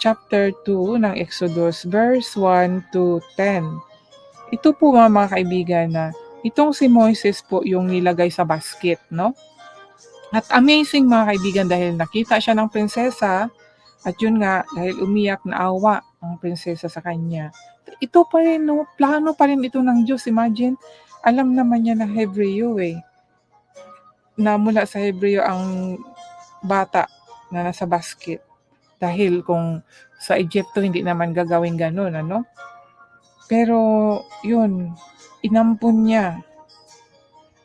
chapter 2 ng Exodus, verse 1 to 10. Ito po mga, mga kaibigan na itong si Moises po yung nilagay sa basket, no? At amazing mga kaibigan dahil nakita siya ng prinsesa at yun nga, dahil umiyak na awa ang prinsesa sa kanya. Ito pa rin, no? plano pa rin ito ng Diyos. Imagine, alam naman niya na Hebreo eh. Na mula sa Hebreo ang bata na nasa basket. Dahil kung sa Egypto hindi naman gagawin ganun, ano? Pero yun, inampun niya.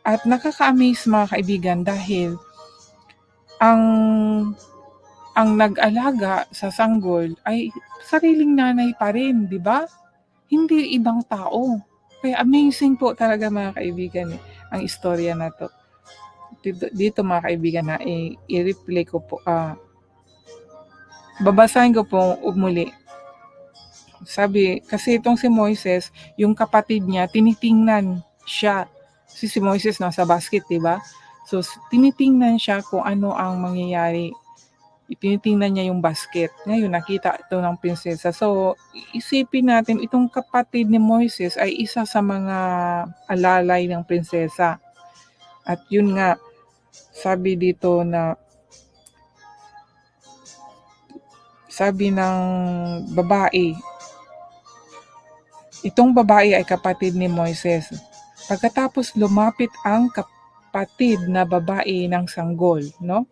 At nakaka-amaze mga kaibigan dahil ang ang nag-alaga sa sanggol ay sariling nanay pa rin, di ba? Hindi ibang tao. Kaya amazing po talaga mga kaibigan eh, ang istorya na to. Dito, dito mga kaibigan na i- i-replay ko po, ah, babasahin ko po muli. Sabi, kasi itong si Moises, yung kapatid niya, tinitingnan siya. Si si Moises nasa basket, di ba? So, tinitingnan siya kung ano ang mangyayari. Tinitingnan niya yung basket. Ngayon, nakita ito ng prinsesa. So, isipin natin, itong kapatid ni Moises ay isa sa mga alalay ng prinsesa. At yun nga, sabi dito na sabi ng babae, itong babae ay kapatid ni Moises. Pagkatapos lumapit ang kapatid na babae ng sanggol, no?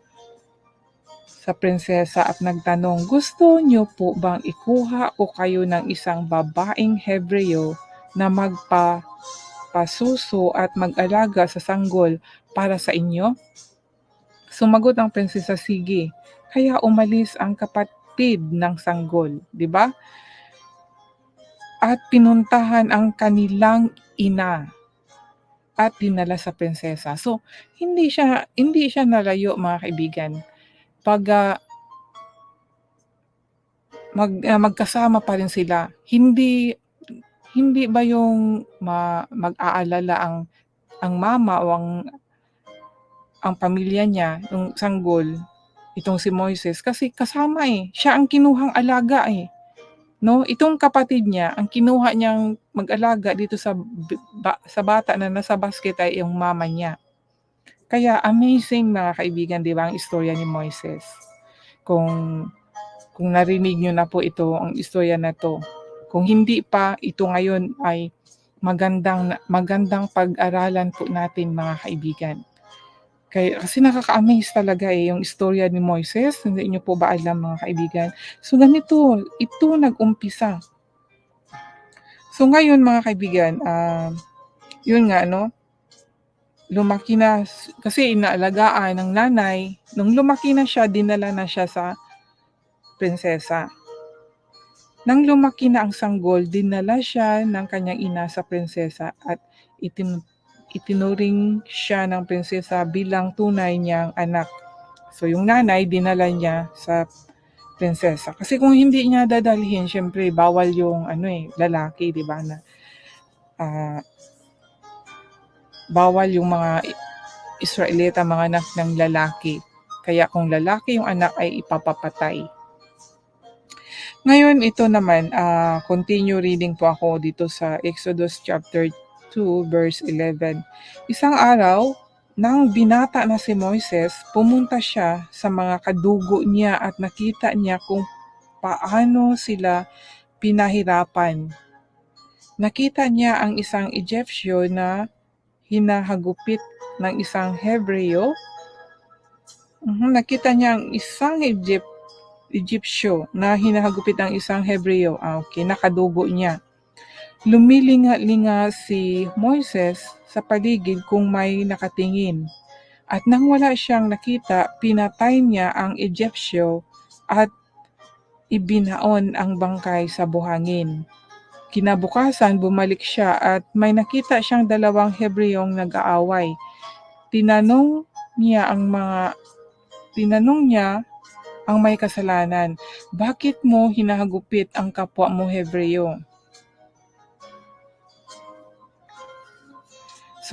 Sa prinsesa at nagtanong, gusto niyo po bang ikuha ko kayo ng isang babaeng Hebreo na magpa pasuso at mag-alaga sa sanggol para sa inyo? Sumagot ang prinsesa, sige. Kaya umalis ang kapatid ng sanggol, di ba? At pinuntahan ang kanilang ina at dinala sa prinsesa. So, hindi siya hindi siya nalayo mga kaibigan. Pag ah, mag ah, magkasama pa rin sila, hindi hindi ba yung ma, mag-aalala ang ang mama o ang ang pamilya niya, yung sanggol, itong si Moises, kasi kasama eh. Siya ang kinuhang alaga eh. No, itong kapatid niya, ang kinuha niyang mag-alaga dito sa ba- sa bata na nasa basket ay yung mama niya. Kaya amazing mga kaibigan, 'di ba, ang istorya ni Moises. Kung kung narinig niyo na po ito, ang istorya na to. Kung hindi pa, ito ngayon ay magandang magandang pag-aralan po natin mga kaibigan. Kaya, kasi nakaka-amaze talaga eh, yung istorya ni Moises. Hindi niyo po ba alam mga kaibigan? So ganito, ito nag-umpisa. So ngayon mga kaibigan, ah, yun nga no, lumaki na, kasi inaalagaan ng nanay, nung lumaki na siya, dinala na siya sa prinsesa. Nang lumaki na ang sanggol, dinala siya ng kanyang ina sa prinsesa at itin, itinuring siya ng prinsesa bilang tunay niyang anak. So yung nanay, dinala niya sa prinsesa. Kasi kung hindi niya dadalhin, syempre bawal yung ano eh, lalaki, di ba? Na, ah, bawal yung mga Israelita, mga anak ng lalaki. Kaya kung lalaki yung anak ay ipapapatay. Ngayon, ito naman, ah, continue reading po ako dito sa Exodus chapter 2, verse 11. Isang araw, nang binata na si Moises, pumunta siya sa mga kadugo niya at nakita niya kung paano sila pinahirapan. Nakita niya ang isang Egyptio na hinahagupit ng isang Hebreo. Mhm, Nakita niya ang isang Egypt, Egyptio na hinahagupit ng isang Hebreo. Ah, okay, nakadugo niya. Lumilinga-linga si Moises sa paligid kung may nakatingin. At nang wala siyang nakita, pinatay niya ang Egyptio at ibinaon ang bangkay sa buhangin. Kinabukasan, bumalik siya at may nakita siyang dalawang Hebreong nag-aaway. Tinanong niya ang mga tinanong niya ang may kasalanan, bakit mo hinahagupit ang kapwa mo Hebreo?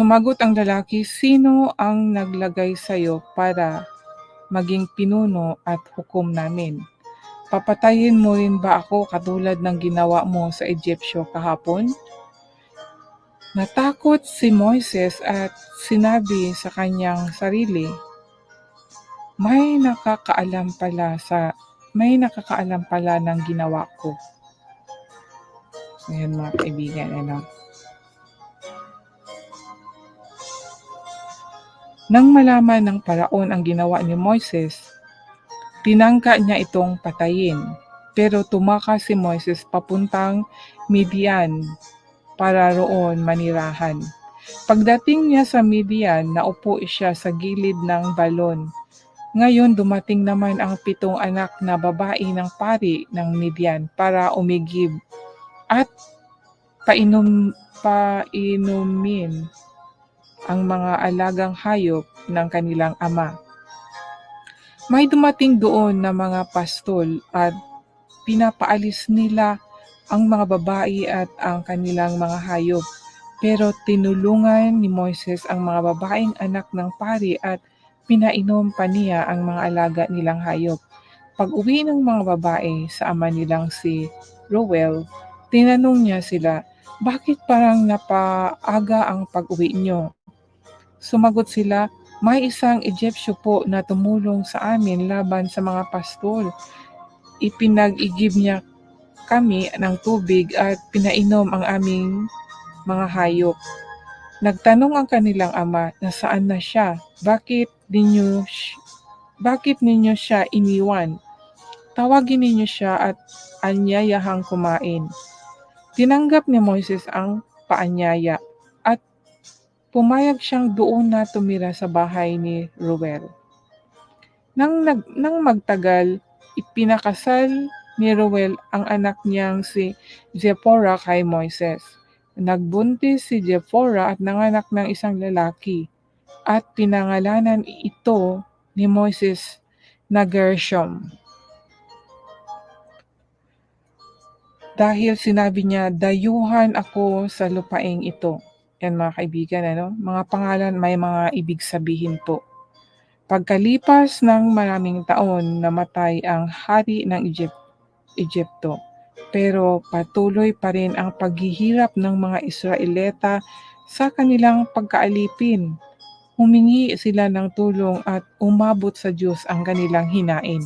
Sumagot ang lalaki, sino ang naglagay sa iyo para maging pinuno at hukom namin? Papatayin mo rin ba ako katulad ng ginawa mo sa Egyptyo kahapon? Natakot si Moises at sinabi sa kanyang sarili, may nakakaalam pala sa may nakakaalam pala ng ginawa ko. Ayan mga kaibigan, ano. Nang malaman ng paraon ang ginawa ni Moises, tinangka niya itong patayin. Pero tumakas si Moises papuntang Midian para roon manirahan. Pagdating niya sa Midian, naupo siya sa gilid ng balon. Ngayon dumating naman ang pitong anak na babae ng pari ng Midian para umigib at painom, painumin ang mga alagang hayop ng kanilang ama. May dumating doon na mga pastol at pinapaalis nila ang mga babae at ang kanilang mga hayop. Pero tinulungan ni Moises ang mga babaeng anak ng pari at pinainom pa niya ang mga alaga nilang hayop. Pag uwi ng mga babae sa ama nilang si Rowell, tinanong niya sila, bakit parang napaaga ang pag-uwi niyo? Sumagot sila, may isang Egyptyo po na tumulong sa amin laban sa mga pastol. Ipinag-igib niya kami ng tubig at pinainom ang aming mga hayop. Nagtanong ang kanilang ama na saan na siya. Bakit ninyo bakit ninyo siya iniwan? Tawagin ninyo siya at anyayahang kumain. Tinanggap ni Moises ang paanyaya pumayag siyang doon na tumira sa bahay ni Ruel. Nang, nag, nang magtagal, ipinakasal ni Ruel ang anak niyang si Zipporah kay Moises. Nagbuntis si Zipporah at nanganak ng isang lalaki at pinangalanan ito ni Moises na Gershom. Dahil sinabi niya, dayuhan ako sa lupaing ito. Yan mga kaibigan, ano? mga pangalan may mga ibig sabihin po. Pagkalipas ng maraming taon, namatay ang hari ng Egypt, Egypto. Pero patuloy pa rin ang paghihirap ng mga Israelita sa kanilang pagkaalipin humingi sila ng tulong at umabot sa Diyos ang kanilang hinain.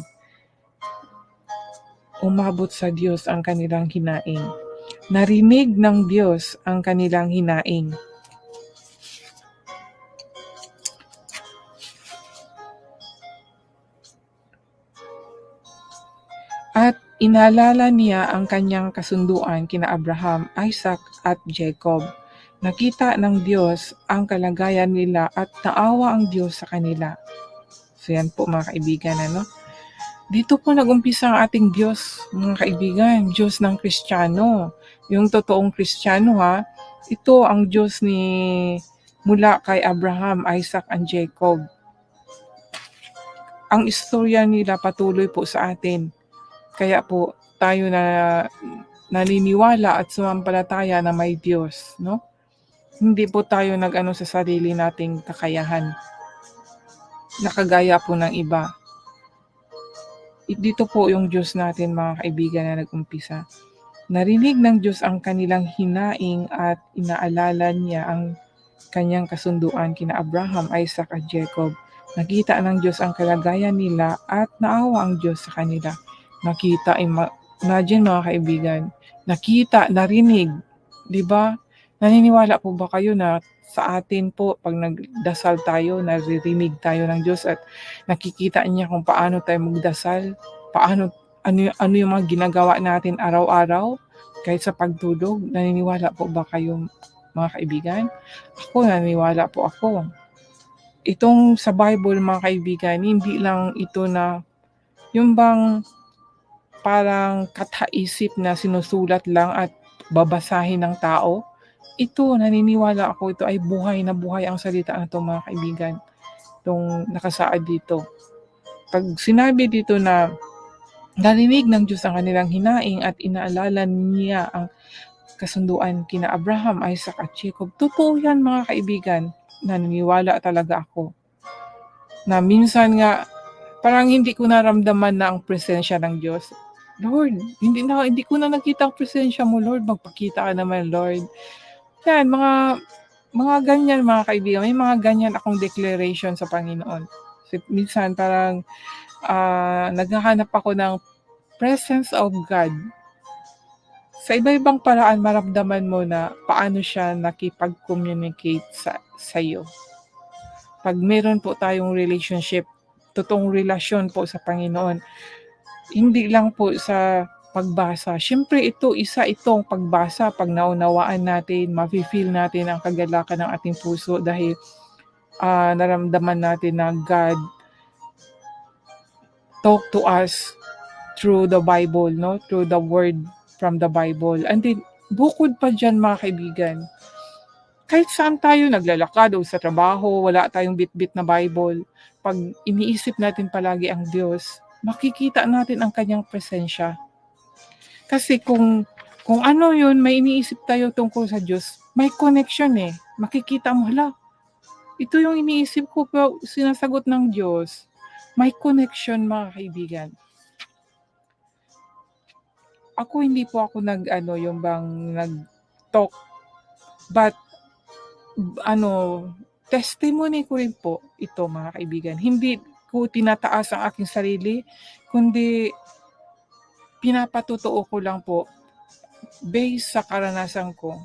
Umabot sa Diyos ang kanilang hinain. Narinig ng Diyos ang kanilang hinaing. At inalala niya ang kanyang kasunduan kina Abraham, Isaac at Jacob Nakita ng Diyos ang kalagayan nila at naawa ang Diyos sa kanila. So yan po mga kaibigan, ano? Dito po nagumpisa ang ating Diyos, mga kaibigan, Diyos ng Kristiyano. Yung totoong Kristiyano ha, ito ang Diyos ni mula kay Abraham, Isaac, and Jacob. Ang istorya nila patuloy po sa atin. Kaya po tayo na naniniwala at sumampalataya na may Diyos, no? Hindi po tayo nag-ano sa sarili nating kakayahan. Nakagaya po ng iba. Dito po yung Diyos natin mga kaibigan na nag-umpisa. Narinig ng Diyos ang kanilang hinaing at inaalala niya ang kanyang kasunduan kina Abraham, Isaac at Jacob. Nakita ng Diyos ang kalagayan nila at naawa ang Diyos sa kanila. Nakita, imagine mga kaibigan, nakita, narinig, di ba? Naniniwala po ba kayo na sa atin po pag nagdasal tayo, naririnig tayo ng Diyos at nakikita niya kung paano tayo magdasal, paano ano, ano yung mga ginagawa natin araw-araw kahit sa pagtulog. Naniniwala po ba kayo mga kaibigan? Ako naniniwala po ako. Itong sa Bible mga kaibigan, hindi lang ito na yung bang parang kataisip na sinusulat lang at babasahin ng tao ito, naniniwala ako, ito ay buhay na buhay ang salita na ito mga kaibigan. Itong nakasaad dito. Pag sinabi dito na narinig ng Diyos ang kanilang hinaing at inaalala niya ang kasunduan kina Abraham, Isaac at Jacob. Totoo yan mga kaibigan. Naniniwala talaga ako. Na minsan nga, parang hindi ko naramdaman na ang presensya ng Diyos. Lord, hindi na hindi ko na nakita ang presensya mo Lord, magpakita ka naman Lord. Yan mga mga ganyan mga kaibigan, may mga ganyan akong declaration sa Panginoon. Kasi minsan parang, ah, naghahanap ako ng presence of God. Sa iba-ibang paraan maramdaman mo na paano siya nakipag-communicate sa sa'yo. 'Pag meron po tayong relationship, totoong relasyon po sa Panginoon, hindi lang po sa pagbasa. Siyempre ito, isa itong pagbasa 'pag naunawaan natin, mafi-feel natin ang kagalakan ng ating puso dahil, ah, naramdaman natin na God talk to us through the Bible 'no, through the word from the Bible. And then bukod pa diyan mga kaibigan, kahit saan tayo naglalakad o sa trabaho, wala tayong bitbit na Bible, 'pag iniisip natin palagi ang Diyos, makikita natin ang kanyang presensya. Kasi kung kung ano yun, may iniisip tayo tungkol sa Diyos, may connection, eh. Makikita mo, hala, ito yung iniisip ko pero sinasagot ng Diyos. May connection mga kaibigan. Ako hindi po ako nag-ano, yung bang nag-talk, but ano, testimony ko rin po ito mga kaibigan. Hindi ko tinataas ang aking sarili, kundi pinapatotoo ko lang po based sa karanasan ko.